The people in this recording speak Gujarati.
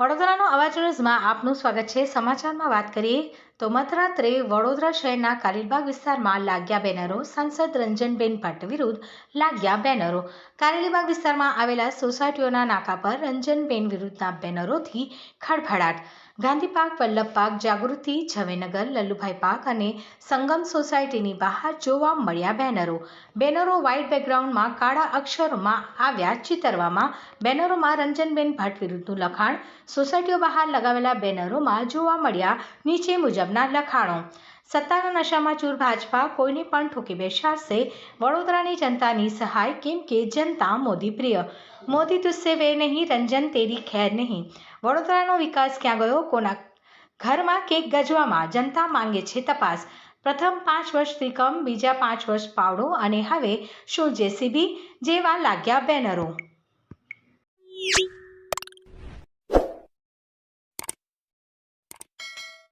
વડોદરાનો અવાજ ન્યૂઝમાં આપનું સ્વાગત છે. સમાચારમાં વાત કરીએ તો મધરાત્રે વડોદરા શહેરના કારેલીબાગ વિસ્તારમાં લાગ્યા બેનરો, સાંસદ રંજનબેન ભટ્ટ વિરુદ્ધ લાગ્યા બેનરો. કારેલીબાગ વિસ્તારમાં આવેલા સોસાયટીઓના નાકા પર રંજનબેન વિરુદ્ધના બેનરોથી ખળભળાટ. ગાંધી પાર્ક, વલ્લભ પાર્ક, જાગૃતિ ઝવેનગર લલ્લુભાઈ પાર્ક અને સંગમ સોસાયટીની બહાર જોવા મળ્યા બેનરો. બેનરો વ્હાઇટ બેકગ્રાઉન્ડમાં કાળા અક્ષરોમાં આવ્યા ચિતરવામાં બેનરોમાં રંજનબેન ભટ્ટ વિરુદ્ધનું લખાણ સોસાયટીઓ બહાર લગાવેલા બેનરોમાં જોવા મળ્યા નીચે મુજબના લખાણો. સત્તાના નશામાં ચૂર ભાજપા કોઈને પણ ઠોકી બેસાડશે. વડોદરાની જનતાની સહાય કેમ કે જનતા મોદી પ્રિય. મોદી તુસ્સે વે નહીં, રંજન તેરી ખેર નહીં. વડોદરાનો વિકાસ ક્યાં ગયો? કોના ઘરમાં કેક ગજવામાં? જનતા માંગે છે તપાસ. પ્રથમ પાંચ વર્ષ ત્રિકમ, બીજા પાંચ વર્ષ પાવડો અને હવે શું જેસીબી જેવા લાગ્યા બેનરો?